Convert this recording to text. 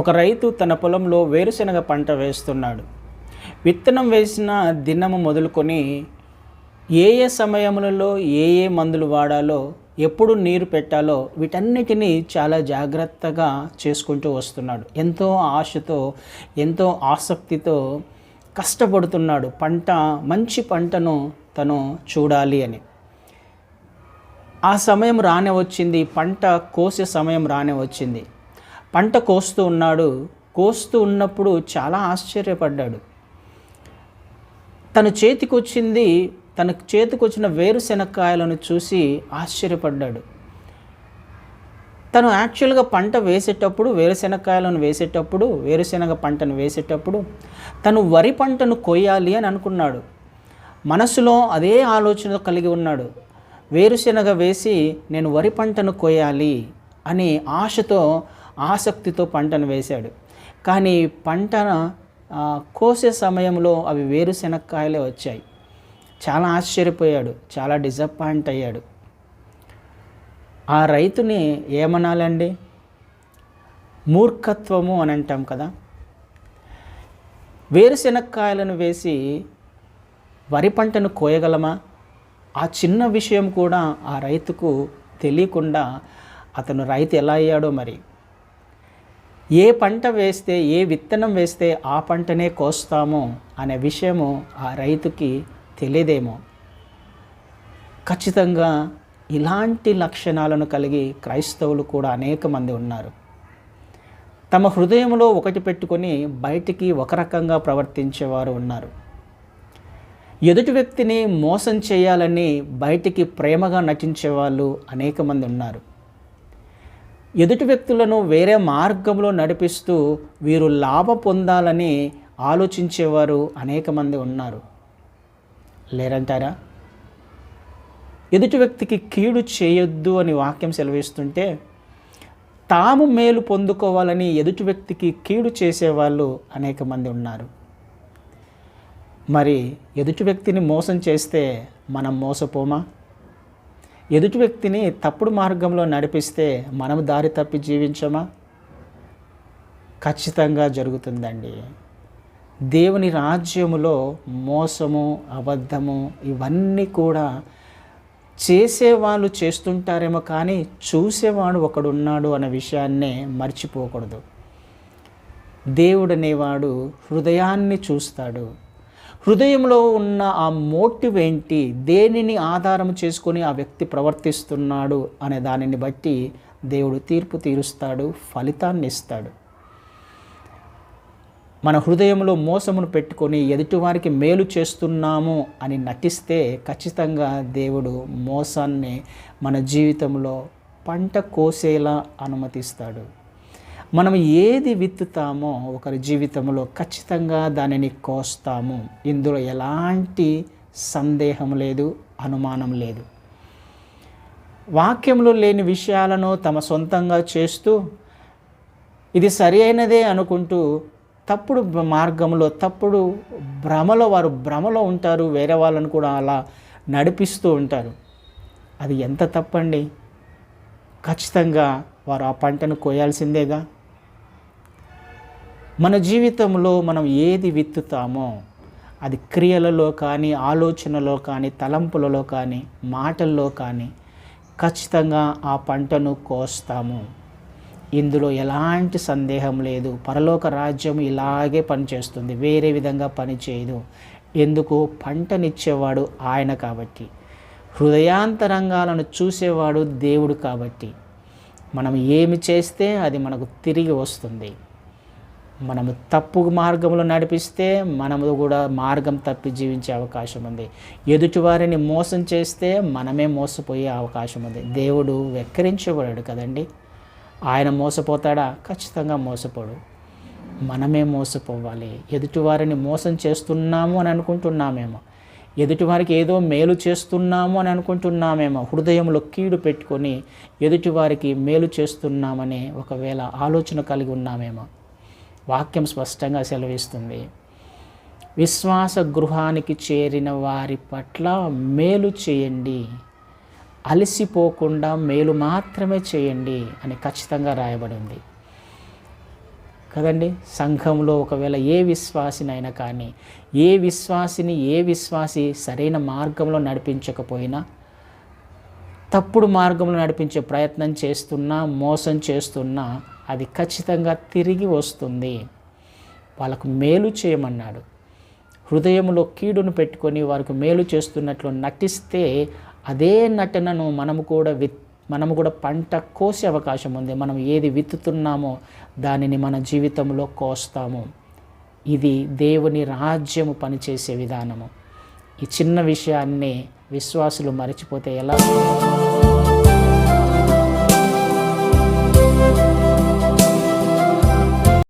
ఒక రైతు తన పొలంలో వేరుశనగ పంట వేస్తున్నాడు. విత్తనం వేసిన దినము మొదలుకొని ఏ ఏ సమయములలో ఏ ఏ మందులు వాడాలో ఎప్పుడు నీరు పెట్టాలో వీటన్నిటినీ చాలా జాగ్రత్తగా చేసుకుంటూ వస్తున్నాడు. ఎంతో ఆశతో ఎంతో ఆసక్తితో కష్టపడుతున్నాడు. పంట మంచి పంటను తను చూడాలి అని. ఆ సమయం రానే వచ్చింది పంట కోసే సమయం రానే వచ్చింది. పంట కోస్తూ ఉన్నాడు. కోస్తూ ఉన్నప్పుడు చాలా ఆశ్చర్యపడ్డాడు. తన చేతికొచ్చింది తన చేతికొచ్చిన వేరుశెనక్కాయలను చూసి ఆశ్చర్యపడ్డాడు. తను యాక్చువల్గా పంట వేసేటప్పుడు వేరుశెనక్కాయలను వేసేటప్పుడు వేరుశెనగ పంటను వేసేటప్పుడు తను వరి పంటను కొయ్యాలి అని అనుకున్నాడు. మనసులో అదే ఆలోచన కలిగి ఉన్నాడు. వేరుశెనగ వేసి నేను వరి పంటను కొయ్యాలి అని ఆశతో ఆసక్తితో పంటను వేశాడు. కానీ పంటను కోసే సమయంలో అవి వేరుశెనక్కాయలే వచ్చాయి. చాలా ఆశ్చర్యపోయాడు చాలా డిసప్పాయింట్ అయ్యాడు. ఆ రైతుని ఏమనాలండి? మూర్ఖత్వము అని అంటాం కదా. వేరుశెనక్కాయలను వేసి వరి పంటను కోయగలమా? ఆ చిన్న విషయం కూడా ఆ రైతుకు తెలియకుండా అతను రైతు ఎలా అయ్యాడో మరి. ఏ పంట వేస్తే ఏ విత్తనం వేస్తే ఆ పంటనే కోస్తామో అనే విషయము ఆ రైతుకి తెలియదేమో. ఖచ్చితంగా ఇలాంటి లక్షణాలను కలిగి క్రైస్తవులు కూడా అనేక మంది ఉన్నారు. తమ హృదయంలో ఒకటి పెట్టుకొని బయటికి ఒక రకంగా ప్రవర్తించేవారు ఉన్నారు. ఎదుటి వ్యక్తిని మోసం చేయాలని బయటికి ప్రేమగా నటించే వాళ్ళు అనేక మంది ఉన్నారు. ఎదుటి వ్యక్తులను వేరే మార్గంలో నడిపిస్తూ వీరు లాభ పొందాలని ఆలోచించేవారు అనేక మంది ఉన్నారు. లేరంటారా? ఎదుటి వ్యక్తికి కీడు చేయొద్దు అని వాక్యం సెలవిస్తుంటే తాము మేలు పొందుకోవాలని ఎదుటి వ్యక్తికి కీడు చేసేవాళ్ళు అనేక మంది ఉన్నారు. మరి ఎదుటి వ్యక్తిని మోసం చేస్తే మనం మోసపోమా? ఎదుటి వ్యక్తిని తప్పుడు మార్గంలో నడిపిస్తే మనం దారి తప్పి జీవించమా? ఖచ్చితంగా జరుగుతుందండి. దేవుని రాజ్యములో మోసము అబద్ధము ఇవన్నీ కూడా చేసేవాళ్ళు చేస్తుంటారేమో కానీ చూసేవాడు ఒకడున్నాడు అనే విషయాన్నే మర్చిపోకూడదు. దేవుడనేవాడు హృదయాన్ని చూస్తాడు. హృదయంలో ఉన్న ఆ మోటివ్ ఏంటి? దేనిని ఆధారం చేసుకొని ఆ వ్యక్తి ప్రవర్తిస్తున్నాడు అనే దానిని బట్టి దేవుడు తీర్పు తీరుస్తాడు ఫలితాన్ని ఇస్తాడు. మన హృదయంలో మోసమును పెట్టుకొని ఎదుటివారికి మేలు చేస్తున్నాము అని నటిస్తే ఖచ్చితంగా దేవుడు మోసాన్ని మన జీవితంలో పంట కోసేలా అనుమతిస్తాడు. మనం ఏది విత్తుతామో ఒకరి జీవితంలో ఖచ్చితంగా దానిని కోస్తాము. ఇందులో ఎలాంటి సందేహం లేదు అనుమానం లేదు. వాక్యంలో లేని విషయాలను తమ సొంతంగా చేస్తూ ఇది సరి అయినదే అనుకుంటూ తప్పుడు మార్గంలో తప్పుడు భ్రమలో వారు భ్రమలో ఉంటారు వేరే వాళ్ళని కూడా అలా నడిపిస్తూ ఉంటారు. అది ఎంత తప్పండి? ఖచ్చితంగా వారు ఆ పంటను కోయాల్సిందేగా? మన జీవితంలో మనం ఏది విత్తుతామో అది క్రియలలో కానీ ఆలోచనలో కానీ తలంపులలో కానీ మాటల్లో కానీ ఖచ్చితంగా ఆ పంటను కోస్తాము. ఇందులో ఎలాంటి సందేహం లేదు. పరలోక రాజ్యం ఇలాగే పనిచేస్తుంది. వేరే విధంగా పనిచేయదు ఎందుకు? పంటనిచ్చేవాడు ఆయన కాబట్టి. హృదయాంతరంగాలను చూసేవాడు దేవుడు కాబట్టి. మనం ఏమి చేస్తే అది మనకు తిరిగి వస్తుంది. మనము తప్పు మార్గంలో నడిపిస్తే మనము కూడా మార్గం తప్పి జీవించే అవకాశం ఉంది. ఎదుటివారిని మోసం చేస్తే మనమే మోసపోయే అవకాశం ఉంది. దేవుడు వెక్కరించబడాడు కదండి. ఆయన మోసపోతాడా? ఖచ్చితంగా మోసపోడు. మనమే మోసపోవాలి. ఎదుటివారిని మోసం చేస్తున్నాము అని అనుకుంటున్నామేమో. ఎదుటివారికి ఏదో మేలు చేస్తున్నాము అని అనుకుంటున్నామేమో. హృదయంలో కీడు పెట్టుకొని ఎదుటివారికి మేలు చేస్తున్నామని ఒకవేళ ఆలోచన కలిగి ఉన్నామేమో. వాక్యం స్పష్టంగా సెలవిస్తుంది. విశ్వాస గృహానికి చేరిన వారి పట్ల మేలు చేయండి. అలసిపోకుండా మేలు మాత్రమే చేయండి అని ఖచ్చితంగా రాయబడింది. కదండి? సంఘంలో ఒకవేళ ఏ విశ్వాసినైనా కానీ ఏ విశ్వాసిని ఏ విశ్వాసి సరైన మార్గంలో నడిపించకపోయినా తప్పుడు మార్గంలో నడిపించే ప్రయత్నం చేస్తున్నా మోసం చేస్తున్నా అది ఖచ్చితంగా తిరిగి వస్తుంది. వాళ్ళకు మేలు చేయమన్నాడు. హృదయంలో కీడును పెట్టుకొని వారికి మేలు చేస్తున్నట్లు నటిస్తే అదే నటనను మనము కూడా విత్ మనము కూడా పంట కోసే అవకాశం ఉంది. మనం ఏది విత్తుతున్నామో దానిని మన జీవితంలో కోస్తాము. ఇది దేవుని రాజ్యము పనిచేసే విధానము. ఈ చిన్న విషయాన్ని విశ్వాసులు మర్చిపోతే ఎలా